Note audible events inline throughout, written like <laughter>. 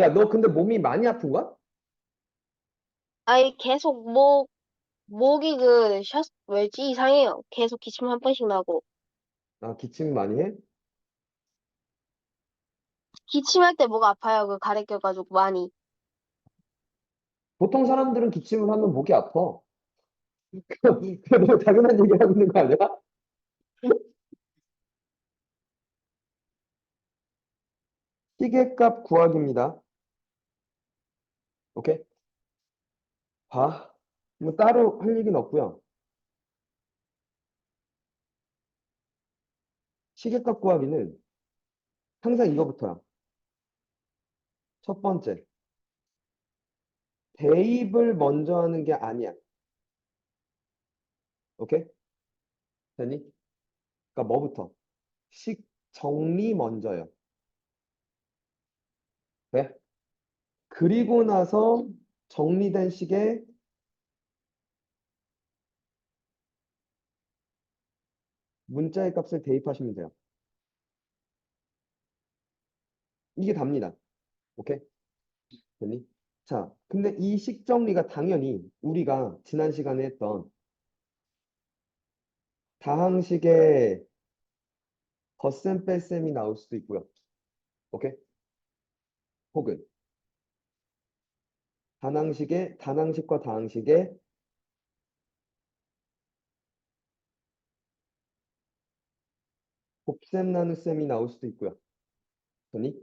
야, 너 근데 몸이 많이 아픈 거야? 아니, 계속 목, 목이 그, 샷, 왜지? 이상해요. 계속 기침 한 번씩 나고. 아, 기침 많이 해? 기침할 때 목 아파요. 그 가래 껴가지고 많이. 보통 사람들은 기침을 하면 목이 아파. 그게 너무 <laughs> 당연한 얘기 하고 있는 거 아니야? <laughs> 시계값 구하기입니다. 오케이? 봐. 뭐 따로 할 얘기는 없고요. 시계값 구하기는 항상 이거부터야. 첫 번째. 대입을 먼저 하는 게 아니야. 오케이? 되니? 그러니까 뭐부터? 식 정리 먼저요. 네? 그리고 나서 정리된 식에 문자의 값을 대입하시면 돼요. 이게 답니다. 오케이? 됐니? 자, 근데 이 식 정리가 당연히 우리가 지난 시간에 했던 다항식의 덧셈 뺄셈이 나올 수도 있고요. 오케이? 혹은 단항식의 단항식과 다항식의 곱셈 나눗셈이 나올 수도 있고요. 됐니?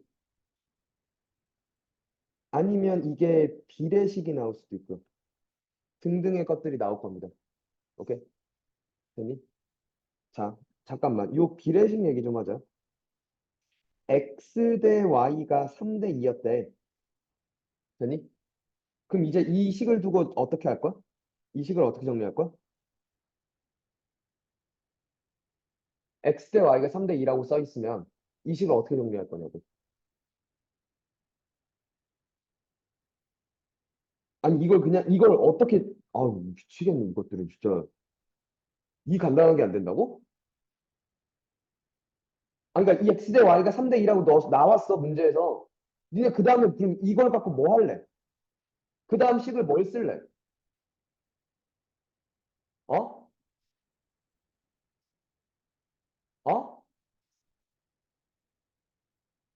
아니면 이게 비례식이 나올 수도 있고요. 등등의 것들이 나올 겁니다. 오케이? 됐니? 자, 잠깐만. 요 비례식 얘기 좀 하자. x 대 y가 3 대 2였대. 됐니? 그럼 이제 이 식을 두고 어떻게 할 거야? 이 식을 어떻게 정리할 거야? x 대 y가 3대 2라고 써 있으면 이 식을 어떻게 정리할 거냐고. 아니 이걸 그냥 이걸 어떻게 아우 미치겠네 이것들은 진짜 이 간단하게 안 된다고? 아니 그러니까 이 x 대 y가 3대 2라고 넣어 나왔어 문제에서 니네 그 다음에 그럼 이걸 갖고 뭐 할래? 그 다음 식을 뭘 쓸래? 어? 어?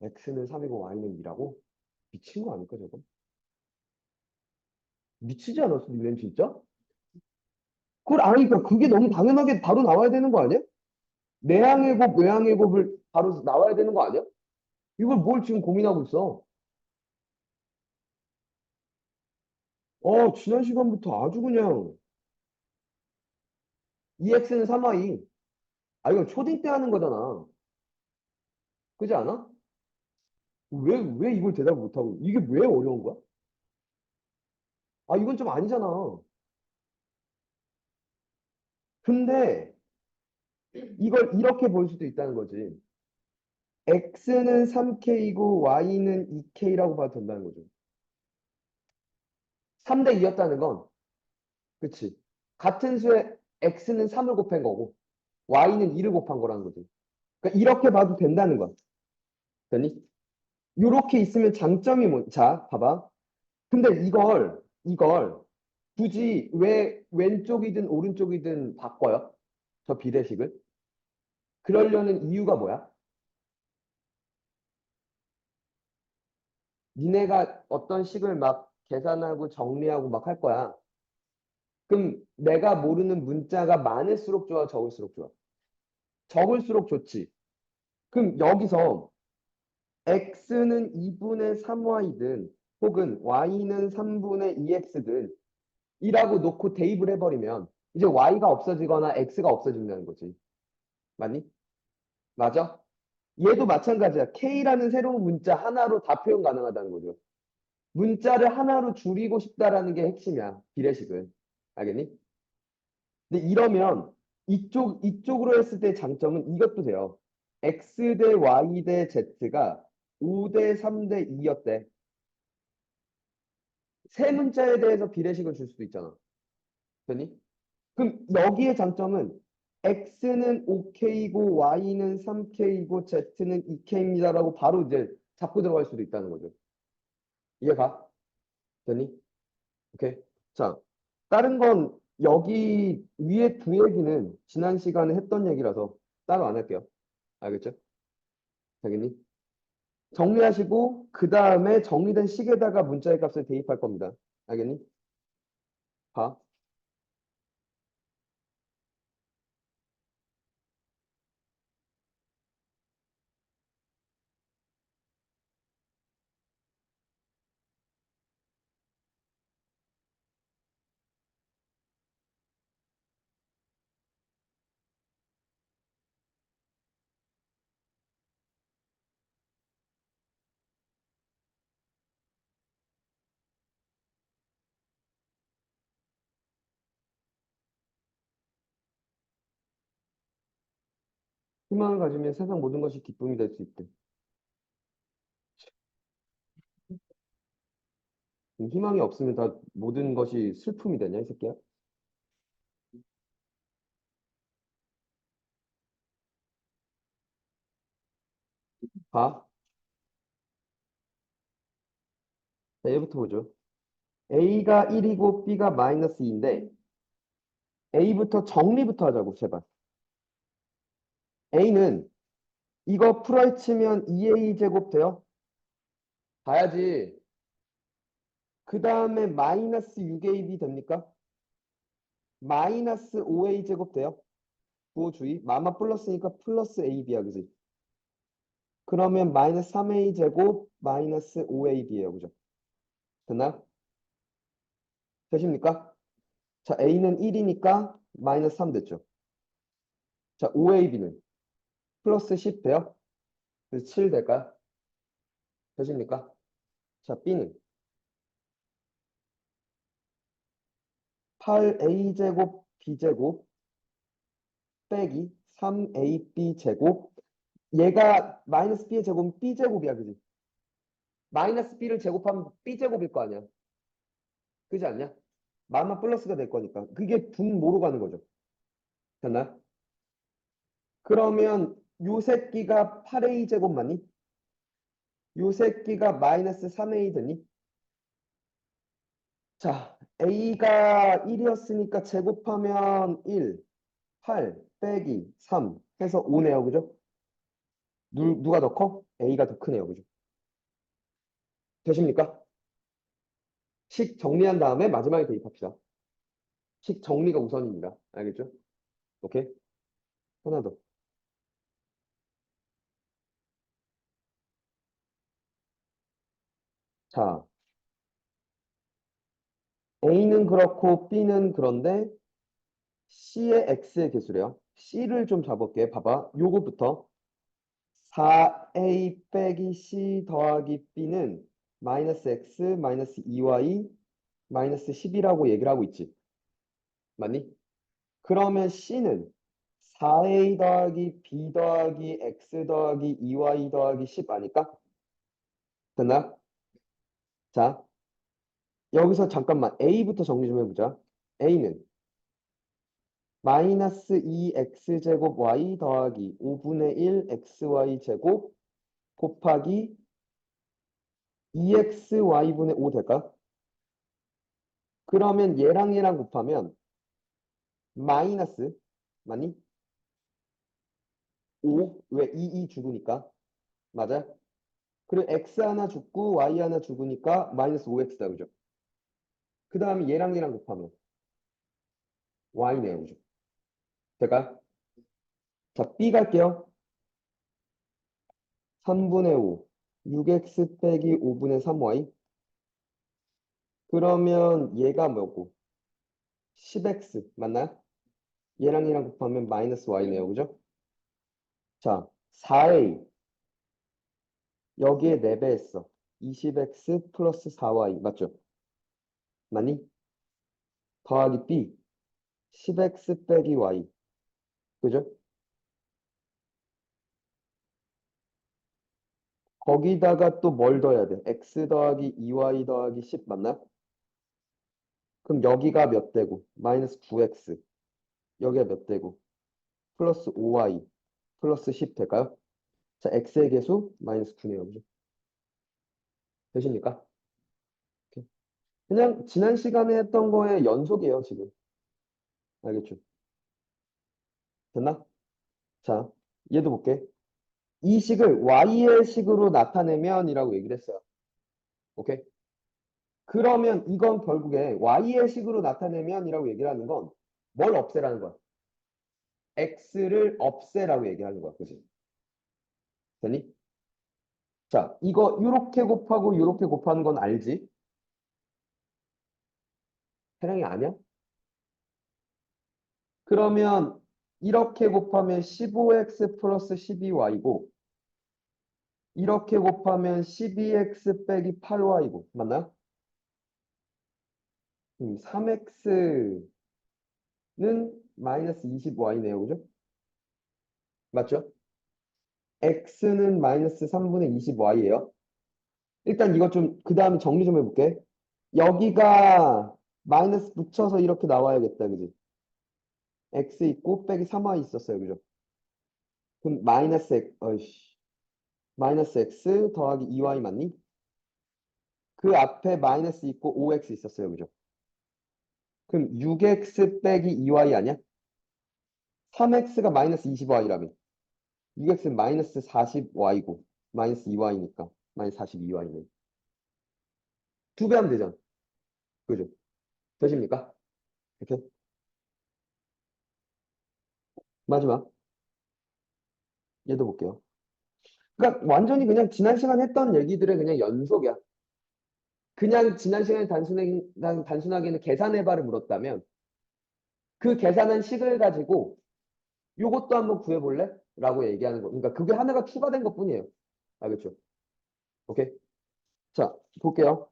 x는 3이고 y는 2라고? 미친 거 아닐까 저거? 미치지 않았어 니네 진짜? 그걸 아니까 그게 너무 당연하게 바로 나와야 되는 거 아니야? 내항의 곱, 외항의 곱을 바로 나와야 되는 거 아니야? 이걸 뭘 지금 고민하고 있어? 어, 지난 시간부터 아주 그냥 2x는 3y. 아, 이건 초딩 때 하는 거잖아. 그지 않아? 왜, 왜 이걸 대답 못하고, 이게 왜 어려운 거야? 아, 이건 좀 아니잖아. 근데 이걸 이렇게 볼 수도 있다는 거지. x는 3k이고 y는 2k라고 봐도 된다는 거죠. 3대 2였다는 건, 그치. 같은 수에 x는 3을 곱한 거고, y는 2를 곱한 거라는 거지. 그러니까 이렇게 봐도 된다는 거야. 됐니? 요렇게 있으면 장점이 뭐, 자, 봐봐. 근데 이걸, 이걸 굳이 왜 왼쪽이든 오른쪽이든 바꿔요? 저 비례식을? 그러려는 이유가 뭐야? 니네가 어떤 식을 막 계산하고 정리하고 막 할 거야. 그럼 내가 모르는 문자가 많을수록 좋아, 적을수록 좋아? 적을수록 좋지. 그럼 여기서 x는 2분의 3y든 혹은 y는 3분의 2x든 이라고 놓고 대입을 해버리면 이제 y가 없어지거나 x가 없어진다는 거지. 맞니? 맞아? 얘도 마찬가지야. k라는 새로운 문자 하나로 다 표현 가능하다는 거죠. 문자를 하나로 줄이고 싶다라는 게 핵심이야. 비례식은. 알겠니? 근데 이러면 이쪽, 이쪽으로 했을 때 장점은 이것도 돼요. x 대 y 대 z가 5 대 3 대 2였대. 세 문자에 대해서 비례식을 줄 수도 있잖아. 되니? 그럼 여기의 장점은 x는 5k이고 y는 3k이고 z는 2k입니다라고 바로 이제 잡고 들어갈 수도 있다는 거죠. 이해가? 되니? 오케이. 자, 다른 건 여기 위에 두 얘기는 지난 시간에 했던 얘기라서 따로 안 할게요. 알겠죠? 되겠니? 정리하시고 그 다음에 정리된 식에다가 문자의 값을 대입할 겁니다. 알겠니? 봐. 희망을 가지면 세상 모든 것이 기쁨이 될 수 있대. 희망이 없으면 다 모든 것이 슬픔이 되냐, 이 새끼야? 봐. 자, 얘부터 보죠. A가 1이고 B가 마이너스 2인데 A부터 정리부터 하자고, 제발. A는 이거 풀어헤치면 2A 제곱 돼요? 봐야지. 그 다음에 마이너스 6AB 됩니까? 마이너스 5A 제곱 돼요? 부호 주의. 마마 플러스니까 플러스 AB야, 그지? 그러면 마이너스 3A 제곱 마이너스 5AB예요, 그죠? 됐나요? 되십니까? 자, A는 1이니까 마이너스 3 됐죠? 자, 5AB는 플러스 10 돼요? 그래서 7 될까요? 되십니까? 자, B는 8A 제곱 B 제곱 빼기 3AB 제곱 얘가 마이너스 B의 제곱은 B 제곱이야, 그지? 마이너스 B를 제곱하면 B 제곱일 거 아니야? 그지 않냐? 마마 플러스가 될 거니까 그게 분모로 가는 거죠. 됐나요? 그러면 요 새끼가 8A 제곱 맞니? 요 새끼가 마이너스 3A 되니? 자, A가 1이었으니까 제곱하면 1, 8 빼기 3 해서 5네요. 그죠? 누, 누가 더 커? A가 더 크네요. 그죠? 되십니까? 식 정리한 다음에 마지막에 대입합시다. 식 정리가 우선입니다. 알겠죠? 오케이? 하나 더. 자, A는 그렇고 B는 그런데 C의 X의 개수래요. C를 좀 잡을게. 봐봐. 요거부터 4A 빼기 C 더하기 B는 마이너스 X 마이너스 2Y 마이너스 10이라고 얘기를 하고 있지. 맞니? 그러면 C는 4A 더하기 B 더하기 X 더하기 2Y 더하기 10 아닐까? 됐나? 자, 여기서 잠깐만 A부터 정리 좀 해보자. A는 마이너스 2x제곱 y 더하기 5분의 1 xy 제곱 곱하기 2xy분의 5 될까? 그러면 얘랑 얘랑 곱하면 마이너스 맞니? 5왜 2, 2 죽으니까 맞아? 그리고 x 하나 죽고 y 하나 죽으니까 마이너스 5x다 그죠? 그 다음에 얘랑 얘랑 곱하면 y네요 그죠? 제가 자 b 갈게요 3분의 5 6x 빼기 5분의 3y 그러면 얘가 뭐고 10x 맞나요? 얘랑 얘랑 곱하면 마이너스 y네요 그죠? 자 4a 여기에 4배 했어 20x 플러스 4y 맞죠? 맞니? 더하기 b 10x 빼기 y 그죠? 거기다가 또 뭘 더해야 돼? x 더하기 2y 더하기 10 맞나? 그럼 여기가 몇 되고? 마이너스 9x 여기가 몇 되고? 플러스 5y 플러스 10 될까요? 자, x의 개수 마이너스 9네요. 그죠? 되십니까? 그냥 지난 시간에 했던 거의 연속이에요, 지금. 알겠죠? 됐나? 자, 얘도 볼게. 이 식을 y의 식으로 나타내면 이라고 얘기를 했어요. 오케이? 그러면 이건 결국에 y의 식으로 나타내면 이라고 얘기를 하는 건 뭘 없애라는 거야? x를 없애라고 얘기하는 거야. 그지? 됐니? 자, 이거 요렇게 곱하고 요렇게 곱하는 건 알지? 해량이 아니야? 그러면 이렇게 곱하면 15x 플러스 12y고 이렇게 곱하면 12x 빼기 8y고 맞나요? 음, 3x는 마이너스 20y네요. 그죠? 맞죠? X는 마이너스 3분의 20y예요. 일단 이거 좀 그 다음에 정리 좀 해볼게. 여기가 마이너스 붙여서 이렇게 나와야겠다. 그지? x 있고 빼기 3y 있었어요. 그죠? 그럼 마이너스 x, 어이씨. 마이너스 x 더하기 2y 맞니? 그 앞에 마이너스 있고 5x 있었어요. 그죠? 그럼 6x 빼기 2y 아니야? 3x가 마이너스 20y라며. 6x는 마이너스 40y고 마이너스 2y니까 마이너스 42y네. 두 배 하면 되잖아. 그죠? 되십니까? 이렇게. 마지막. 얘도 볼게요. 그러니까 완전히 그냥 지난 시간 했던 얘기들의 그냥 연속이야. 그냥 지난 시간에 단순하게, 난 단순하게는 계산해봐를 물었다면 그 계산한 식을 가지고 요것도 한번 구해볼래? 라고 얘기하는 거. 그러니까 그게 하나가 추가된 것 뿐이에요. 알겠죠? 오케이? 자, 볼게요.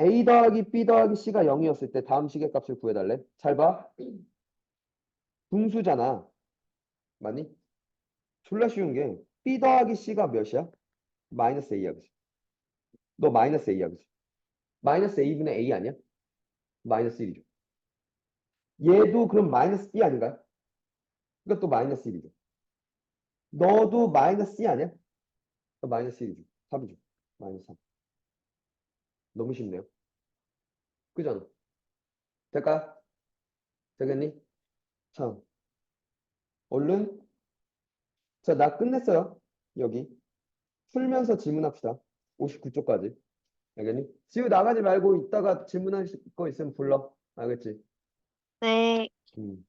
A 더하기 B 더하기 C가 0이었을 때 다음 식의 값을 구해달래. 잘 봐. 분수잖아. 맞니? 졸라 쉬운 게 B 더하기 C가 몇이야? 마이너스 A야, 그지? 너 마이너스 A야, 그지? 마이너스 A분의 A 아니야? 마이너스 1이죠. 얘도 그럼 마이너스 B 아닌가요? 이것도 마이너스 1이죠. 너도 마이너스 C 아니야? 너 마이너스 1이죠. 3이죠. 마이너스 3. 너무 쉽네요. 그잖아. 될까? 되겠니? 자, 얼른. 자, 나 끝냈어요. 여기. 풀면서 질문합시다. 59쪽까지. 알겠니? 지우 나가지 말고 이따가 질문할 거 있으면 불러. 알겠지? 네. 음.